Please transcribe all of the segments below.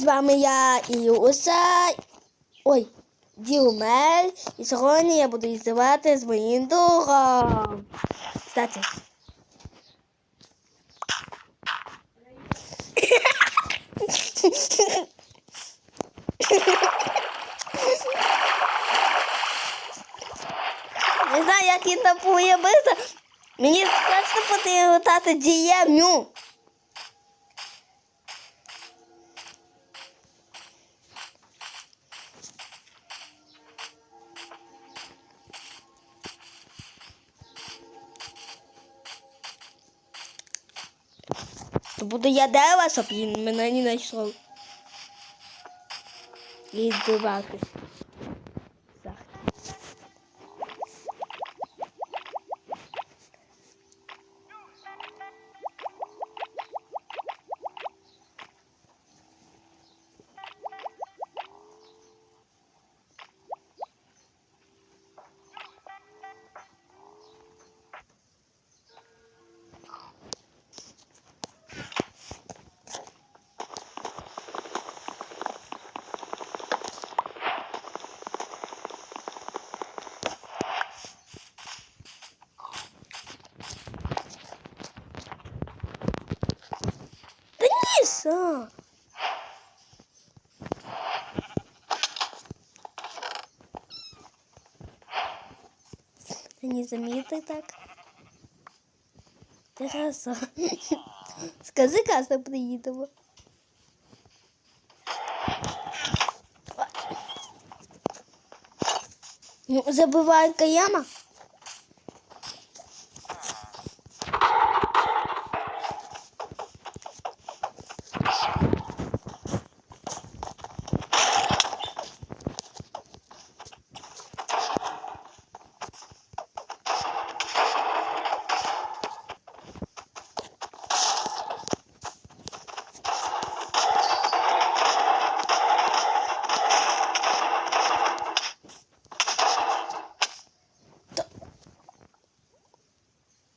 З вами я Іуса. Ой, Ділмель. І сьогодні я буду іздавати з моїм другом. Кстати. Не знаю, як він там появився. Мені страшно потрібно летати То буду я дерева, щоб він мене не знайшов. І здиватись. Не, Са. Ты не заметай так. Тераса. Скажи, каса приїдемо. Ну, забывай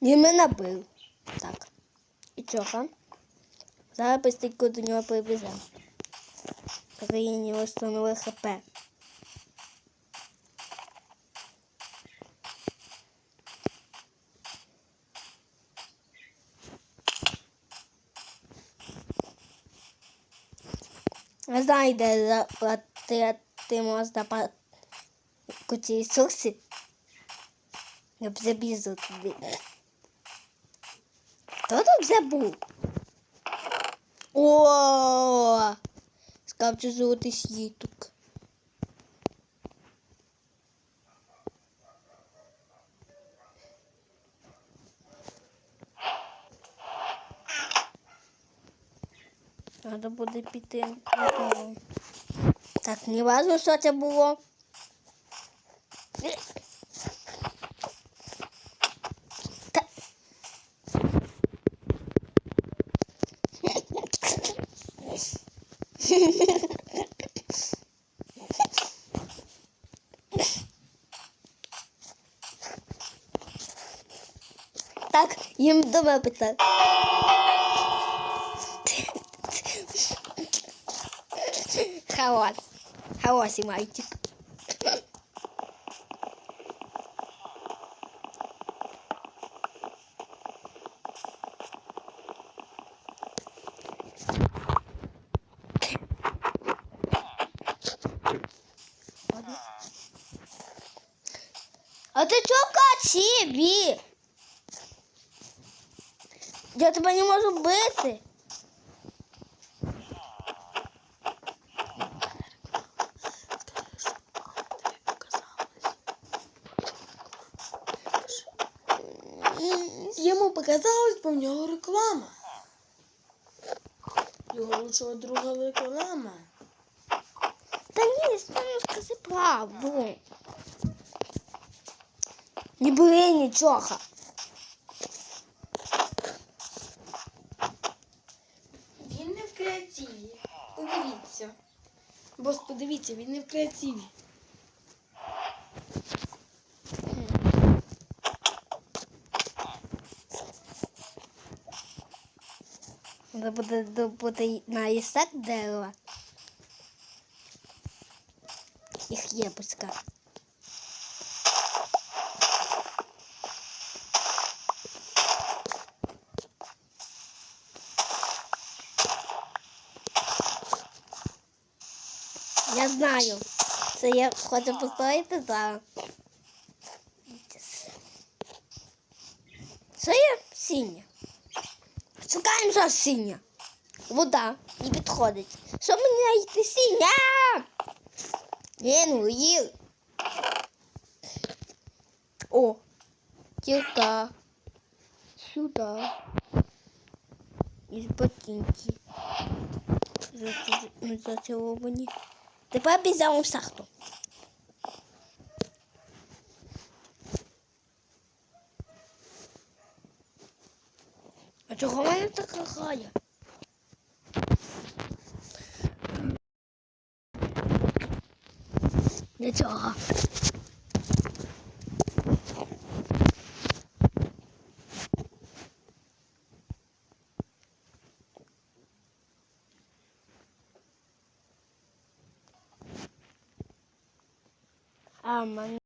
Він мене бив. Так. І чого? Зараз быстренько до нього привеземо. Поки я не восстановив хп. Не знаю, де заплатити можна по куті ресурси. Я б забізу туди. Хто там вже був? О! Скапчу золотий світок. Треба буде піти. Так, не важно, що це було. Так, їм дома питати. Хаос. Хаос і мальчик. А ти чого качі, Я тебе не можу бити. Йому показалось, бо в нього реклама. Його лучшого друга реклама. Та ні, скажи правду. Не бери нічого. Він не в креативі. Подивіться. Бос, подивіться, він не в креативі. Треба буде добути на ісак дерева. їх є пуска. Я знаю. Це я хочу постояти за. Це є синя. Шукаємо зараз синя. Вода не підходить. Що мені знайти синя? Ні, ну їв. О, тірка. Сюди. Із ботинки. Заці- ну, Заціловані. Тепер підемо в шахту. А чого мене така грає? Для цього. А, в мене